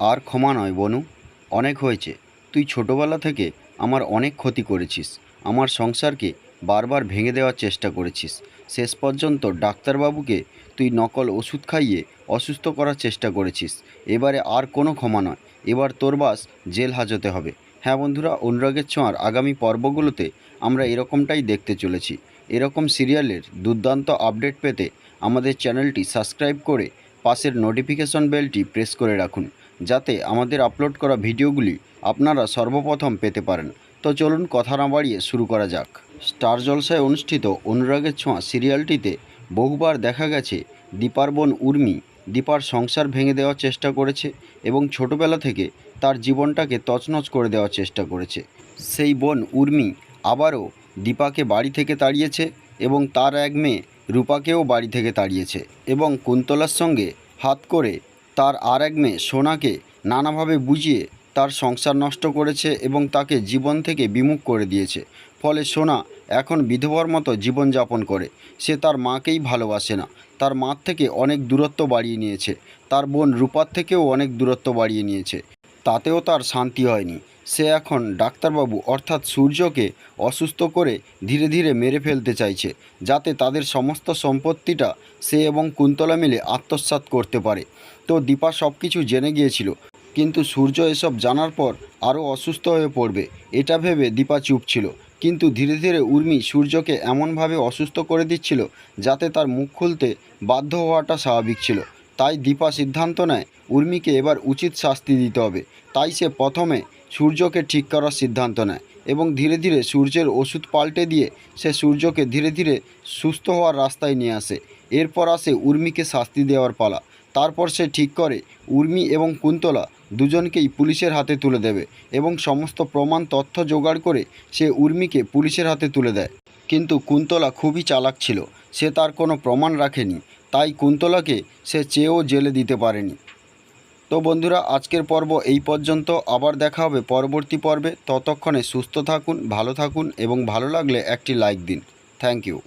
আর ক্ষমা নয়, বনু। অনেক হয়েছে। তুই ছোটবেলা থেকে আমার অনেক ক্ষতি করেছিস। আমার সংসারকে বারবার ভেঙে দেওয়ার চেষ্টা করেছিস। শেষ পর্যন্ত ডাক্তারবাবুকে তুই নকল ওষুধ খাইয়ে অসুস্থ করার চেষ্টা করেছিস। এবারে আর কোনো ক্ষমা নয়। এবার তোর বাস জেল হাজতে হবে। হ্যাঁ বন্ধুরা, অনুরাগের ছোঁয়ার আগামী পর্বগুলোতে আমরা এরকমটাই দেখতে চলেছি। এরকম সিরিয়ালের দুর্দান্ত আপডেট পেতে আমাদের চ্যানেলটি সাবস্ক্রাইব করে পাশের নোটিফিকেশন বেলটি প্রেস করে রাখুন। যাতে আমাদের আপলোড করা ভিডিওগুলি আপনারা সর্বপ্রথম পেতে পারেন। তো চলুন কথা না বাড়িয়ে শুরু করা যাক। স্টার জলসায় অনুষ্ঠিত অনুরাগের ছোঁয়া সিরিয়ালটিতে বহুবার দেখা গেছে দীপার বোন উর্মি দীপার সংসার ভেঙে দেওয়ার চেষ্টা করেছে এবং ছোটবেলা থেকে তার জীবনটাকে তছনছ করে দেওয়ার চেষ্টা করেছে। সেই বোন উর্মি আবারও দীপাকে বাড়ি থেকে তাড়িয়েছে এবং তার এক মেয়ে রূপাকেও বাড়ি থেকে তাড়িয়েছে এবং কুন্তলার সঙ্গে হাত করে তার আর এক মেয়ে সোনাকে নানাভাবে বুঝিয়ে তার সংসার নষ্ট করেছে এবং তাকে জীবন থেকে বিমুখ করে দিয়েছে। ফলে সোনা এখন বিধবার মতো জীবনযাপন করে। সে তার মাকেই ভালোবাসে না। তার মার থেকে অনেক দূরত্ব বাড়িয়ে নিয়েছে। তার বোন রূপার থেকেও অনেক দূরত্ব বাড়িয়ে নিয়েছে। তাতেও তার শান্তি হয়নি। সে এখন ডাক্তারবাবু অর্থাৎ সূর্যকে অসুস্থ করে ধীরে ধীরে মেরে ফেলতে চাইছে, যাতে তাদের সমস্ত সম্পত্তিটা সে এবং কুন্তলা মিলে আত্মসাৎ করতে পারে। তো দীপা সব কিছু জেনে গিয়েছিল, কিন্তু সূর্য এসব জানার পর আরও অসুস্থ হয়ে পড়বে, এটা ভেবে দীপা চুপ ছিল। কিন্তু ধীরে ধীরে উর্মি সূর্যকে এমনভাবে অসুস্থ করে দিচ্ছিল, যাতে তার মুখ খুলতে বাধ্য হওয়াটা স্বাভাবিক ছিল। তাই দীপা সিদ্ধান্ত নেয়, উর্মিকে এবার উচিত শাস্তি দিতে হবে। তাই সে প্রথমে সূর্যকে ঠিক করার সিদ্ধান্ত নেয় এবং ধীরে ধীরে সূর্যের ওষুধ পাল্টে দিয়ে সে সূর্যকে ধীরে ধীরে সুস্থ হওয়ার রাস্তায় নিয়ে আসে। এরপর আসে উর্মিকে শাস্তি দেওয়ার পালা। তারপর সে ঠিক করে, উর্মি এবং কুন্তলা দুজনকেই পুলিশের হাতে তুলে দেবে এবং সমস্ত প্রমাণ তথ্য জোগাড় করে সে উর্মিকে পুলিশের হাতে তুলে দেয়। কিন্তু কুন্তলা খুবই চালাক ছিল। সে তার কোনো প্রমাণ রাখেনি, তাই কুন্তলাকে সে চেয়েও জেলে দিতে পারেনি। তো বন্ধুরা, আজকের পর্ব এই পর্যন্ত। আবার দেখা হবে পরবর্তী পর্বে। ততক্ষণে সুস্থ থাকুন, ভালো থাকুন এবং ভালো লাগলে একটি লাইক দিন। Thank you